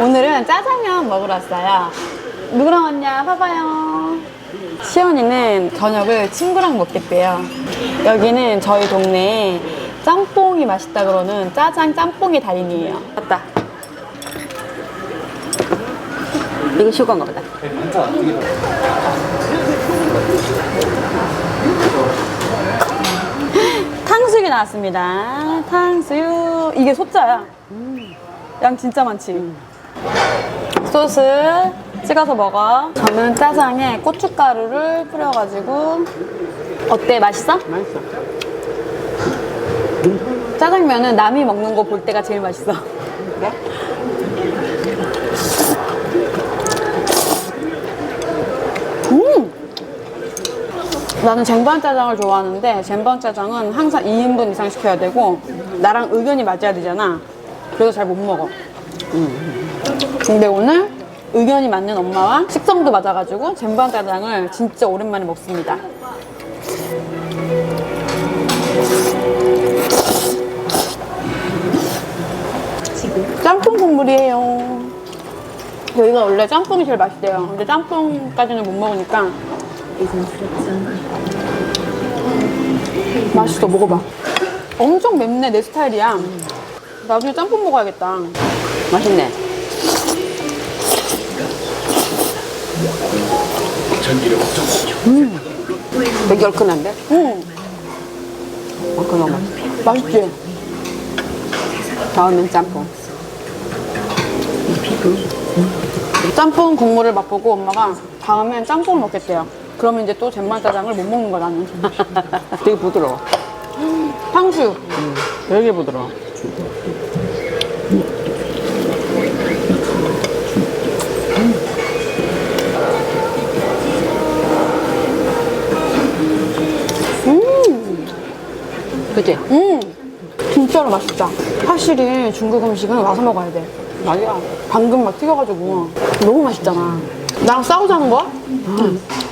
오늘은 짜장면 먹으러 왔어요. 누구랑 왔냐? 봐봐요. 시연이는 저녁을 친구랑 먹겠대요. 여기는 저희 동네에 짬뽕이 맛있다 그러는 짜장 짬뽕의 달인이에요. 맞다. 이거 시원한가 보다. 탕수육이 나왔습니다. 탕수육. 이게 소짜야. 음. 양 진짜 많지. 소스 찍어서 먹어. 저는 짜장에 고춧가루를 뿌려가지고 어때? 맛있어? 맛있어. 짜장면은 남이 먹는 거 볼 때가 제일 맛있어. 그래? 음! 나는 쟁반 짜장을 좋아하는데 쟁반 짜장은 항상 2인분 이상 시켜야 되고 나랑 의견이 맞아야 되잖아. 그래서 잘 못 먹어. 근데 오늘 의견이 맞는 엄마와 식성도 맞아가지고 쟁반 짜장을 진짜 오랜만에 먹습니다. 짬뽕 국물이에요. 여기가 원래 짬뽕이 제일 맛있대요. 근데 짬뽕까지는 못 먹으니까 맛있어 먹어봐. 엄청 맵네 내 스타일이야. 나중에 짬뽕 먹어야겠다. 맛있네. 음. 되게 얼큰한데? 응 얼큰한 맛. 맛있지. 다음엔 짬뽕. 짬뽕 국물을 맛보고 엄마가 다음엔 짬뽕을 먹겠대요. 그러면 이제 또 젠말짜장을 못 먹는 거야 나는. 되게 부드러워. 탕수육. 되게 부드러워. 그치? 음 진짜로 맛있다. 확실히 중국 음식은 와서 먹어야 돼. 맞아. 방금 막 튀겨가지고 너무 맛있잖아. 나랑 싸우자는 거야?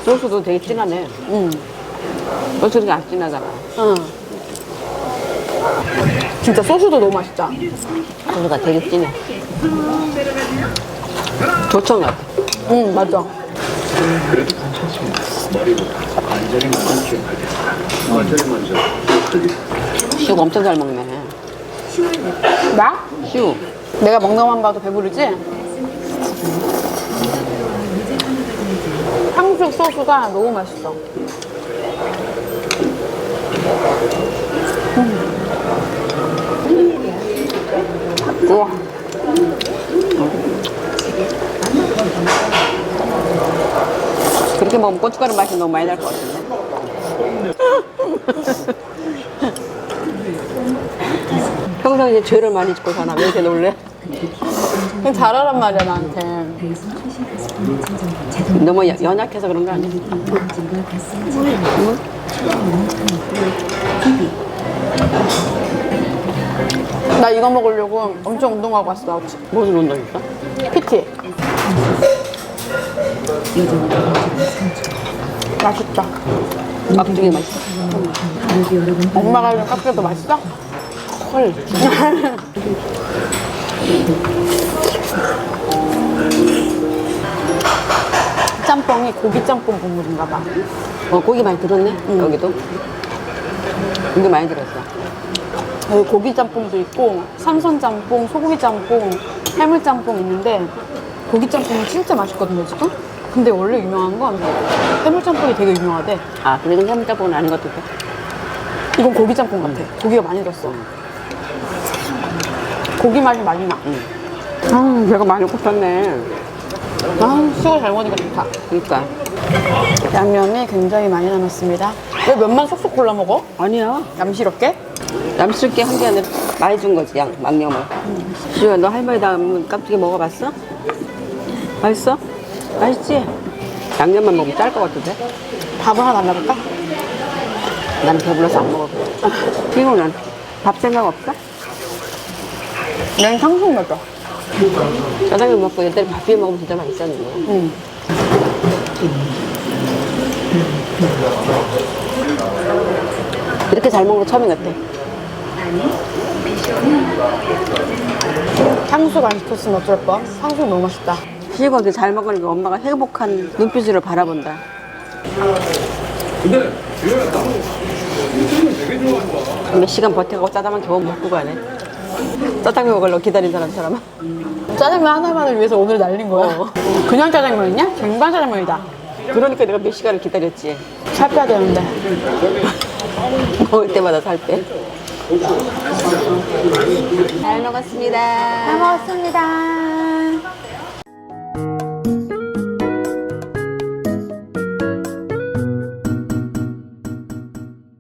소스도 되게 진하네. 응. 소스가 안 진하잖아. 응. 진짜 소스도 너무 맛있다. 소스가 되게 진해. 조청 같아. 응, 맞아. 쑥 엄청 잘 먹네. 나? 쑥. 내가 먹는 것만 봐도 배부르지? 탕수육 소스가 너무 맛있어. 우와. 그렇게 먹으면 고춧가루 맛이 너무 많이 날 것 같은데. 평상시에 죄를 많이 짓고 사나 왜 이렇게 놀래? 그냥 잘하란 말이야, 나한테. 너무 여- 연약해서 그런 거 아니야? 나 이거 먹으려고 엄청 운동하고 왔어. 무슨 운동 있어? PT. 맛있다. 막중에 맛있어. 엄마가 해준 카페도 맛있어? 헐. 짬뽕이 고기 짬뽕 국물인가 봐. 어, 고기 많이 들었네, 여기도. 고기 많이 들었어. 여기 고기 짬뽕도 있고 삼선 짬뽕, 소고기 짬뽕, 해물 짬뽕 있는데 고기 짬뽕이 진짜 맛있거든요 지금. 근데 원래 유명한 건 해물 짬뽕이 되게 유명하대. 아, 그래도 해물 짬뽕은 아닌 것 같아. 이건 고기 짬뽕 같아. 고기가 많이 들었어. 고기 맛이 많이 나. 아, 배가 많이 고팠네. 아, 수고 잘 먹으니까 좋다. 그니까. 양념이 굉장히 많이 남았습니다. 왜 면만 쏙쏙 골라 먹어? 아니야. 얌시럽게? 남스럽게 한 게 아니라 많이 준 거지, 양, 망령을. 시우야, 너 할머니 다음 깜찍이 먹어봤어? 맛있어? 맛있지? 양념만 먹으면 짤 것 같은데? 밥을 하나 달라볼까? 난 배불러서 안 먹어. 피우는 밥 생각 없어? 난 탕수육 먹자. 짜장면 먹고 옛날에 밥 비벼 먹으면 진짜 맛있었는데. 응. 이렇게 잘 먹는 거 처음인 것 같아. 탕수육 안 시켰으면 어쩔 뻔. 탕수육 너무 맛있다. 시우가 이렇게 잘 먹으니까 엄마가 행복한 눈빛으로 바라본다. 몇 시간 버텨가고 짜장면 겨우 먹고 가네. 짜장면 먹으려고 기다린 사람처럼. 짜장면 하나만을 위해서 오늘 날린 거야. 그냥 짜장면이냐? 쟁반 짜장면이다. 그러니까 내가 몇 시간을 기다렸지. 살 빼야 되는데. 먹을 때마다 살 빼. 잘 먹었습니다. 잘 먹었습니다.